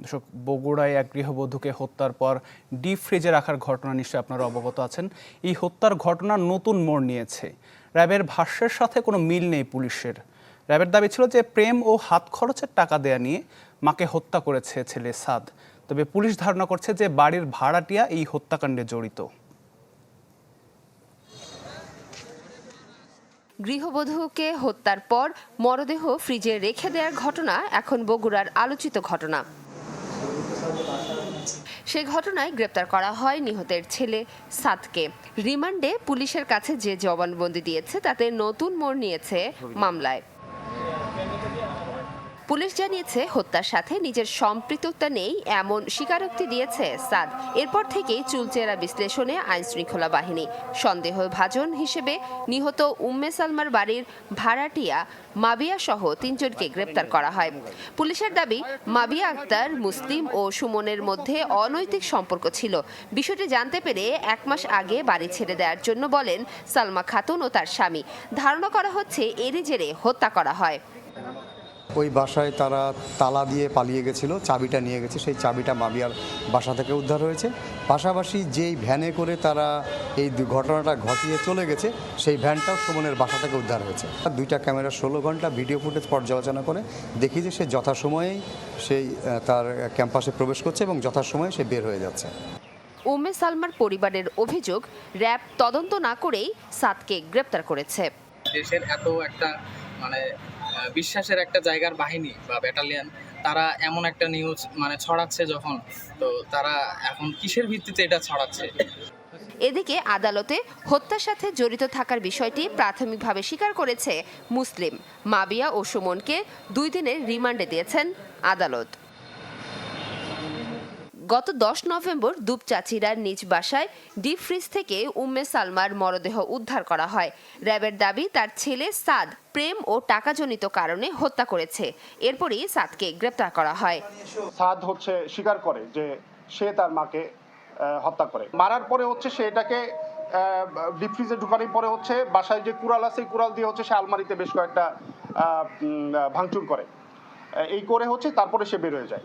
দর্শক বগুড়ায় এক গৃহবধূকে হত্যার পর ডিপ ফ্রিজে রাখার ঘটনা নিশ্চয়ই আপনারা অবগত আছেন। এই হত্যার ঘটনা নতুন মোড় নিয়েছে। র্যাবের ভাষ্যের সাথে কোনো মিল নেই পুলিশের। র্যাবের দাবি ছিল যে প্রেম ও হাত খরচের টাকা দেয়া নিয়ে মাকে হত্যা করেছে ছেলে সাদ। তবে পুলিশ ধারণা করছে যে বাড়ির ভাড়াটিয়া এই হত্যাকাণ্ডে জড়িত। গৃহবধূকে হত্যার পর মরদেহ ফ্রিজে রেখে দেওয়ার ঘটনা এখন বগুড়ার আলোচিত ঘটনা। সে ঘটনায় গ্রেপ্তার করা হয় নিহতের ছেলে সাদকে। রিমান্ডে পুলিশের কাছে যে জবানবন্দি দিয়েছে তাতে নতুন মোড় নিয়েছে মামলায়। পুলিশ জানিয়েছে, হত্যার সাথে নিজের সম্পৃক্ততা নেই এমন স্বীকারোক্তি দিয়েছে সাদ। এরপর থেকেই চুলচেরা বিশ্লেষণে আইন শৃঙ্খলা বাহিনী। সন্দেহভাজন হিসেবে নিহত উম্মে সালমার বাড়ির ভাড়াটিয়া মাবিয়া সহ তিনজনকে গ্রেপ্তার করা হয়। পুলিশের দাবি, মাবিয়া আক্তার, মুসলিম ও সুমনের মধ্যে অনৈতিক সম্পর্ক ছিল। বিষয়টি জানতে পেরে এক মাস আগে বাড়ি ছেড়ে দেওয়ার জন্য বলেন সালমা খাতুন ও তার স্বামী। ধারণা করা হচ্ছে, এরই জেরে হত্যা করা হয়। ওই বাসায় তারা তালা দিয়ে পালিয়ে গেছিল চাবিটা নিয়ে গেছে সেই চাবিটা মাবিয়ার বাসা থেকে উদ্ধার হয়েছে। পাশাপাশি যেই ভ্যানে করে তারা এই ঘটনাটা ঘটিয়ে চলে গেছে সেই ভ্যানটাও সুমনের বাসা থেকে উদ্ধার হয়েছে। আর দুইটা ক্যামেরা ষোলো ঘণ্টা ভিডিও ফুটেজ পর্যালোচনা করে দেখি যে সে যথাসময়েই সেই তার ক্যাম্পাসে প্রবেশ করছে এবং যথাসময়ে সে বের হয়ে যাচ্ছে। উম্মে সালমার পরিবারের অভিযোগ র্যাব তদন্ত না করেই সাদকে গ্রেপ্তার করেছে। দেশের এত একটা মানে বিশ্বাসের একটা জায়গার বাহিনী বা ব্যাটালিয়ান তারা এমন একটা নিউজ মানে ছড়াচ্ছে যখন, তো তারা এখন কিসের ভিত্তিতে এটা ছড়াচ্ছে? এদিকে আদালতে হত্যার সাথে জড়িত থাকার বিষয়টি প্রাথমিকভাবে স্বীকার করেছে মুসলিম। মাবিয়া ও সুমনকে দুই দিনের রিমান্ডে দিয়েছেন আদালত। গত দশ নভেম্বর দুপচাচিরার নিজ বাসায় ডিপ ফ্রিজ থেকে উম্মে সালমার মরদেহ উদ্ধার করা হয়। র্যাবের দাবি, তার ছেলে সাদ প্রেম ও টাকাজনিত কারণে হত্যা করেছে। এরপরই সাদকে গ্রেপ্তার করা হয়। সাদ হচ্ছে স্বীকার করে যে সে তার মাকে হত্যা করে। মারার পরে হচ্ছে সে এটাকে ডিপ ফ্রিজে ঢুকানোর পরে হচ্ছে বাসায় যে কুড়াল আছে কুড়াল দিয়ে হচ্ছে সে আলমারিতে বেশ কয়েকটা ভাঙচুর করে। এই করে হচ্ছে তারপরে সে বের হয়ে যায়।